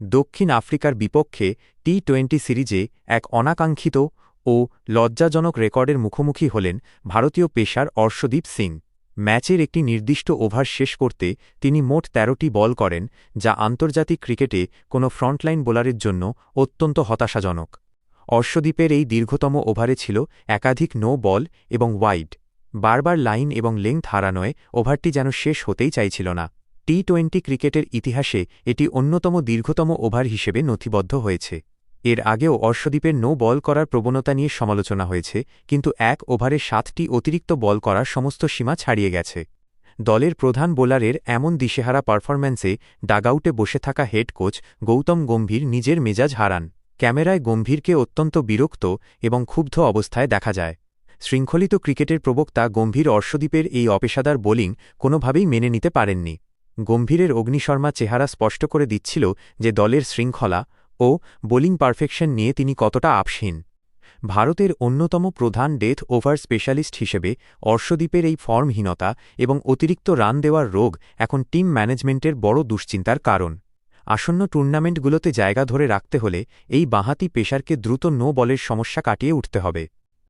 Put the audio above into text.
দক্ষিণ আফ্রিকার বিপক্ষে টি টোয়েন্টি সিরিজে এক অনাকাঙ্ক্ষিত ও লজ্জাজনক রেকর্ডের মুখোমুখি হলেন ভারতীয় পেশার অর্শদীপ সিং। ম্যাচের একটি নির্দিষ্ট ওভার শেষ করতে তিনি মোট তেরোটি বল করেন, যা আন্তর্জাতিক ক্রিকেটে কোনো ফ্রন্টলাইন বোলারের জন্য অত্যন্ত হতাশাজনক। অর্শদীপের এই দীর্ঘতম ওভারে ছিল একাধিক নো বল এবং ওয়াইড। বারবার লাইন এবং লেংথ হারানোয় ওভারটি যেন শেষ হতেই চাইছিল না। টি টোয়েন্টি ক্রিকেটের ইতিহাসে এটি অন্যতম দীর্ঘতম ওভার হিসেবে নথিবদ্ধ হয়েছে। এর আগেও অর্শদ্বীপের নো বল করার প্রবণতা নিয়ে সমালোচনা হয়েছে, কিন্তু এক ওভারে সাতটি অতিরিক্ত বল করার সমস্ত সীমা ছাড়িয়ে গেছে। দলের প্রধান বোলারের এমন দিশেহারা পারফরম্যান্সে ডাগআউটে বসে থাকা হেড কোচ গৌতম গম্ভীর নিজের মেজাজ হারান। ক্যামেরায় গম্ভীরকে অত্যন্ত বিরক্ত এবং ক্ষুব্ধ অবস্থায় দেখা যায়। শৃঙ্খলিত ক্রিকেটের প্রবক্তা গম্ভীর অর্শদ্বীপের এই অপেশাদার বোলিং কোনোভাবেই মেনে নিতে পারেননি। গম্ভীরের অগ্নিশর্মা চেহারা স্পষ্ট করে দিচ্ছিল যে দলের শৃঙ্খলা ও বোলিং পারফেকশন নিয়ে তিনি কতটা আপসহীন। ভারতের অন্যতম প্রধান ডেথ ওভার স্পেশালিস্ট হিসেবে অর্শদ্বীপের এই ফর্মহীনতা এবং অতিরিক্ত রান দেওয়ার রোগ এখন টিম ম্যানেজমেন্টের বড় দুশ্চিন্তার কারণ। আসন্ন টুর্নামেন্টগুলোতে জায়গা ধরে রাখতে হলে এই বাঁহাতি পেশারকে দ্রুত নো বলের সমস্যা কাটিয়ে উঠতে হবে।